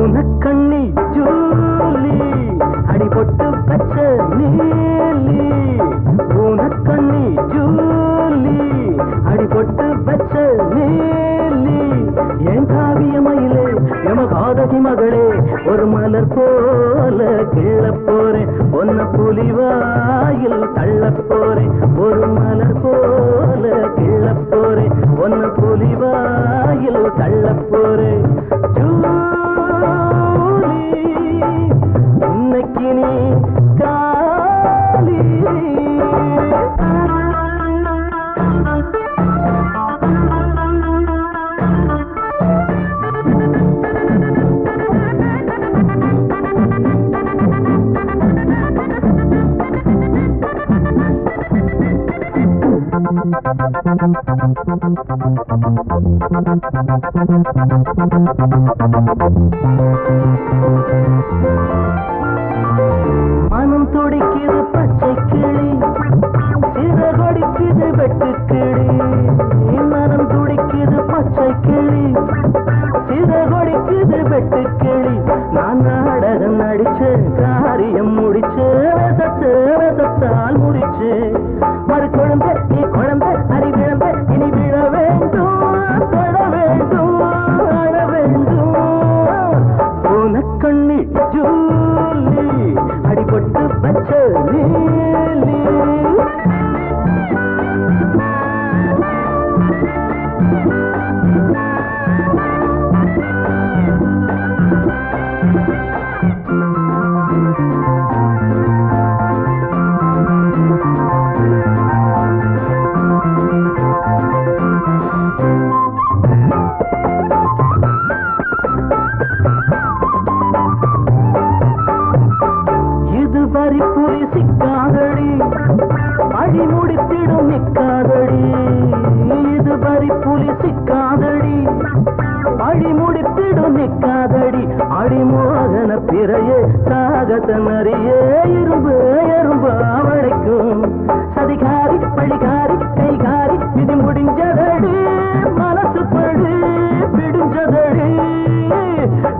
பூனக்கண்ணி Julie அடிபட்டு பச்ச நீலி. பூனக்கண்ணி Julie அடிபட்டு பச்ச நீலி. என் காவிய மயிலே எமகாதகி மகளே ஒரு மலர் போல கிள்ள போறேன். ஒன்ன புலிவாயில் தள்ள போறேன். ஒரு மலர் போல Thank you. நிக்காதடி அடிமோகன பிறையே சாகச நரியே இரும்பு எறும்பு அவளைக்கும் சதிகாரி பழிகாரி கைகாரி விதி முடிஞ்சதடி மனசு படி பிடிஞ்சதடி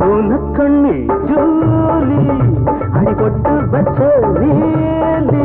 பூனக்கண்ணி ஜூலி அடிபட்டு வச்ச நீலி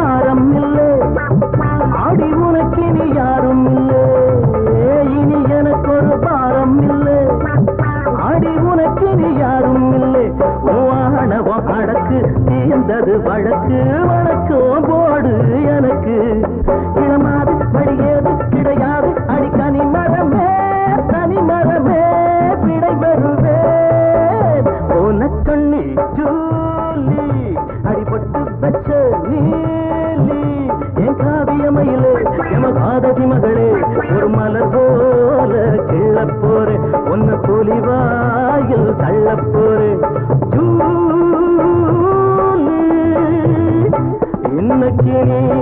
ஆணவம் அடக்கு தீர்ந்தது வழக்கு வழக்கம் போடு எனக்கு. இளமாது வழியேது கிடையாது அடிக்கனி மரமே தனி மரமே விடை வருவேன் உனக்கண்ணி ஜூலி அடிபட்டு வச்ச நீலி. என் காவியமையிலே எம பாதகி மகளே ஒரு மலர் போல கிள்ள ஒன்னு புலிவாயில் தள்ள रे